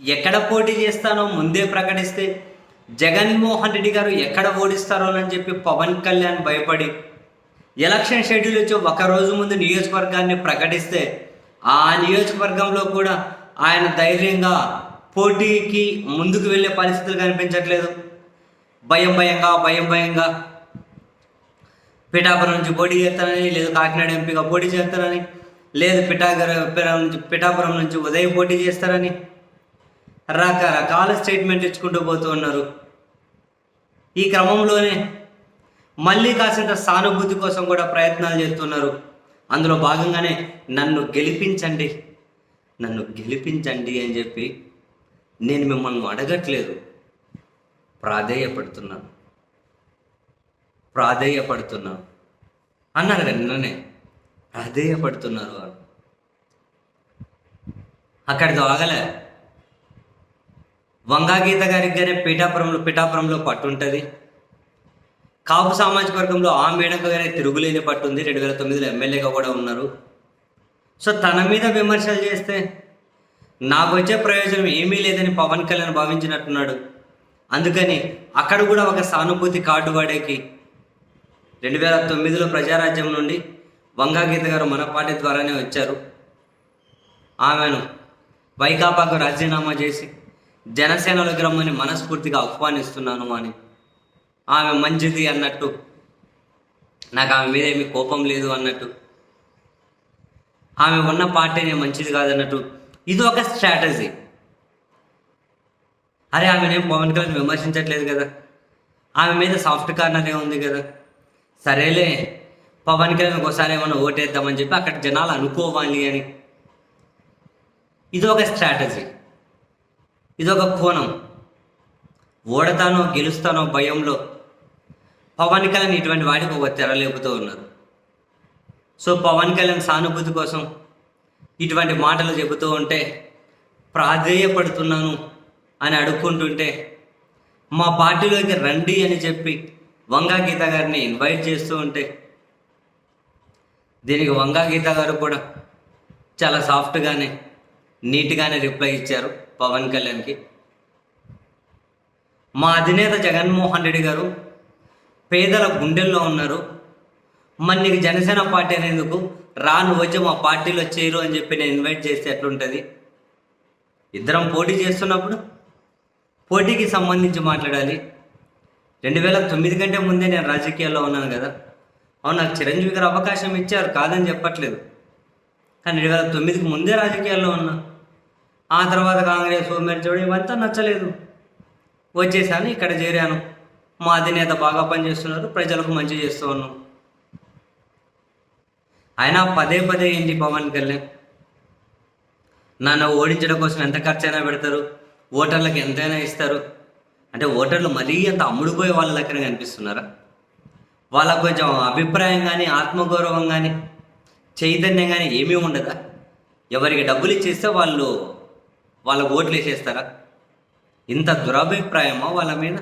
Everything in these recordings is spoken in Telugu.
ఎక్కడ పోటీ చేస్తానో ముందే ప్రకటిస్తే జగన్మోహన్ రెడ్డి గారు ఎక్కడ ఓడిస్తారో అని చెప్పి పవన్ కళ్యాణ్ భయపడి ఎలక్షన్ షెడ్యూల్ వచ్చి ఒక రోజు ముందు నియోజకవర్గాన్ని ప్రకటిస్తే ఆ నియోజకవర్గంలో కూడా ఆయన ధైర్యంగా పోటీకి ముందుకు వెళ్ళే పరిస్థితులు కనిపించట్లేదు. భయం భయంగా భయం భయంగా పిఠాపురం నుంచి పోటీ చేస్తానని లేదు కాకినాడ ఎంపీగా పోటీ చేస్తానని లేదు పిఠాపురం నుంచి పిఠాపురం నుంచి ఉదయం పోటీ చేస్తారని రకరకాల స్టేట్మెంట్ ఇచ్చుకుంటూ పోతూ ఉన్నారు. ఈ క్రమంలోనే మళ్ళీ కాసింత సానుభూతి కోసం కూడా ప్రయత్నాలు చేస్తున్నారు. అందులో భాగంగానే నన్ను గెలిపించండి నన్ను గెలిపించండి అని చెప్పి నేను మిమ్మల్ని అడగట్లేదు. ప్రాధేయపడుతున్నాను. ప్రాధేయపడుతున్నాను. అన్నారు కదా నిన్ననే. ప్రాధేయపడుతున్నారు అని అక్కడితో ఆగలే. వంగాగీత గారికి గానే పీఠాపురంలో పీఠాపురంలో పట్టు ఉంటుంది కాపు సామాజిక వర్గంలో ఆ మేడక గారే తిరుగులేని పట్టు ఉంది రెండు వేల తొమ్మిదిలో ఎమ్మెల్యేగా కూడా ఉన్నారు. సో తన మీద విమర్శలు చేస్తే నాకు వచ్చే ప్రయోజనం ఏమీ లేదని పవన్ కళ్యాణ్ భావించినట్టున్నాడు. అందుకని అక్కడ కూడా ఒక సానుభూతి కార్డు వాడేకి రెండు వేల తొమ్మిదిలో ప్రజారాజ్యం నుండి వంగాగీత గారు మన పార్టీ ద్వారానే వచ్చారు. ఆమెను వైకాపాకు రాజీనామా చేసి జనసేనలోకి రమ్మని మనస్ఫూర్తిగా ఆహ్వానిస్తున్నాను అని ఆమె మంచిది అన్నట్టు. నాకు ఆమె మీద ఏమీ కోపం లేదు అన్నట్టు. ఆమె ఉన్న పార్టీనే మంచిది కాదన్నట్టు. ఇది ఒక స్ట్రాటజీ. అరే ఆమెనేం పవన్ కళ్యాణ్ విమర్శించట్లేదు కదా. ఆమె మీద సాఫ్ట్ కార్నర్ ఉంది కదా. సరేలే పవన్ కళ్యాణ్ ఒకసారి ఏమైనా ఓటేద్దామని చెప్పి అక్కడ జనాలు అనుకోవాలి అని. ఇది ఒక స్ట్రాటజీ. ఇదొక కోణం. ఓడతానో గెలుస్తానో భయంలో పవన్ కళ్యాణ్ ఇటువంటి వాటికి ఒక తెర లేపుతూ ఉన్నారు. సో పవన్ కళ్యాణ్ సానుభూతి కోసం ఇటువంటి మాటలు చెబుతూ ఉంటే ప్రాధేయపడుతున్నాను అని అడుక్కుంటుంటే మా పార్టీలోకి రండి అని చెప్పి వంగా గీత గారిని ఇన్వైట్ చేస్తూ ఉంటే దీనికి వంగా గీత గారు కూడా చాలా సాఫ్ట్గానే నీట్గానే రిప్లై ఇచ్చారు. పవన్ కళ్యాణ్కి. మా అధినేత జగన్మోహన్ రెడ్డి గారు పేదల గుండెల్లో ఉన్నారు. మరి నీకు జనసేన పార్టీ అనేందుకు రాను వచ్చి మా పార్టీలో చేరు అని చెప్పి నేను ఇన్వైట్ చేస్తే ఎట్లుంటుంది? ఇద్దరం పోటీ చేస్తున్నప్పుడు పోటీకి సంబంధించి మాట్లాడాలి. రెండు వేల తొమ్మిది కంటే ముందే నేను రాజకీయాల్లో ఉన్నాను కదా. అవును నాకు చిరంజీవి గారు అవకాశం ఇచ్చారు కాదని చెప్పట్లేదు. కానీ రెండు వేల తొమ్మిదికి ముందే రాజకీయాల్లో ఉన్నా. ఆ తర్వాత కాంగ్రెస్ మెరిచడం ఇవంతా నచ్చలేదు. వచ్చేసాను ఇక్కడ చేరాను. మా అధినేత బాగా పనిచేస్తున్నారు ప్రజలకు మంచి చేస్తూ ఉన్నాం. అయినా పదే పదే ఏంటి పవన్ కళ్యాణ్? నన్ను ఓడించడం కోసం ఎంత ఖర్చైనా పెడతారు ఓటర్లకు ఎంతైనా ఇస్తారు. అంటే ఓటర్లు మరీ అంత అమ్ముడుపోయే వాళ్ళ దగ్గర కనిపిస్తున్నారా? వాళ్ళకు కొంచెం అభిప్రాయం కానీ ఆత్మగౌరవం కానీ చైతన్యం కానీ ఏమీ ఉండదా? ఎవరికి డబ్బులు ఇచ్చేస్తే వాళ్ళు వాళ్ళకు ఓట్లు వేసేస్తారా? ఇంత దురభిప్రాయమా వాళ్ళ మీద?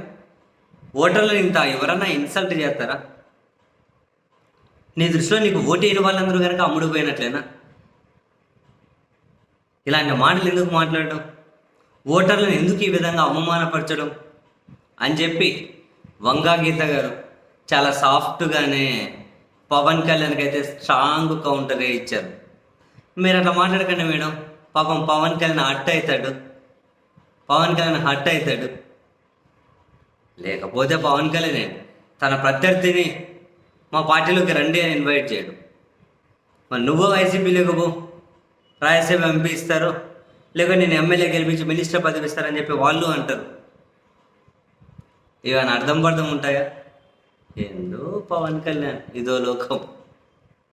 ఓటర్లు ఇంత ఎవరన్నా ఇన్సల్ట్ చేస్తారా? నీ దృష్టిలో నీకు ఓటు వేయని వాళ్ళందరూ కనుక అమ్ముడుపోయినట్లేనా? ఇలాంటి మాటలు ఎందుకు మాట్లాడడం? ఓటర్లను ఎందుకు ఈ విధంగా అవమానపరచడం? అని చెప్పి వంగా గీత గారు చాలా సాఫ్ట్గానే పవన్ కళ్యాణ్కి అయితే స్ట్రాంగ్ కౌంటరే ఇచ్చారు. మీరు అట్లా మాట్లాడకండి మేడం. పాపం పవన్ కళ్యాణ్ హట్ అవుతాడు. పవన్ కళ్యాణ్ హట్ అవుతాడు. లేకపోతే పవన్ కళ్యాణ్ తన ప్రత్యర్థిని మా పార్టీలోకి రండి అని ఇన్వైట్ చేయడు. మరి నువ్వు వైసీపీలోకి పో. రాయలసీమ ఎంపీ ఇస్తారు. లేక నేను ఎమ్మెల్యే గెలిపించి మినిస్టర్ పదవి ఇస్తారని చెప్పి వాళ్ళు అంటారు. ఇవన్నీ అర్థం పర్థం ఉంటాయా? ఎందు పవన్ కళ్యాణ్? ఇదో లోకం.